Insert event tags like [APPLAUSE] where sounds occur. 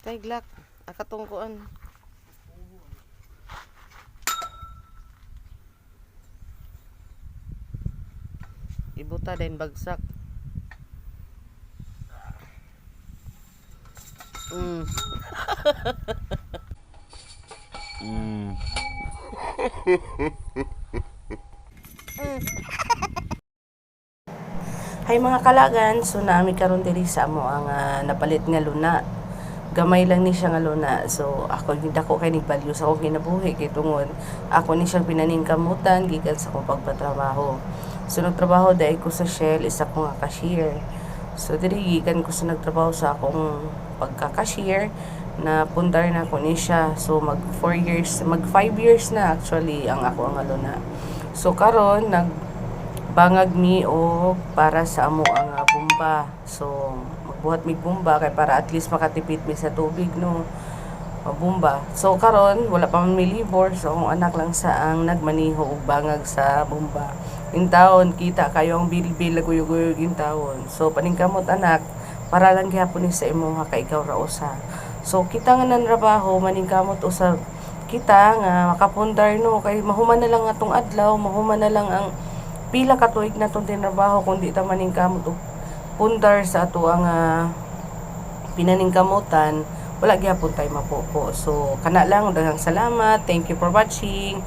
Kay glak, akatong kuan. Ibuta din bagsak. Mm. [LAUGHS] Mm. Hay mga kalagan, so naami karon diri sa amo ang ah, napalit nga luna. Gamay lang ni siya nga luna. So ako hindi ako kay nigbalyo sa akong kinabuhi kay tungod ako ni siyang pinaningkamutan gikan sa akong pagpatrabaho. So nagtrabaho dahil ko sa Shell isa ko nga cashier. So diri gikan ko sa nagtrabaho sa akong pagka-cashier na pundar na ko ni siya. So mag 4 years, mag 5 years na actually ang ako ang luna. So karon nag bangag mi o para sa amo ang ah, bomba. So magbuhat mig bomba kay para at least makatipid mi sa tubig no. O bomba. So karon wala pa man mi libor so akong anak lang sa ang nagmaniho og bangag sa bomba. In taon kita kayo ang bilbil guyog-guyog in taon. So paningkamot anak para lang gyapon ni sa imo nga kay ikaw ra usa. So kita nga nan trabaho maningkamot usab kita nga makapundar no kay mahuman na lang atong adlaw, mahuman na lang ang pila ka tuig na tong tinrabaho kung di ta maningkamot og pundar sa ato ang ah, pinaningkamutan wala gyapon tay mapupo so kana lang daghang salamat. Thank you for watching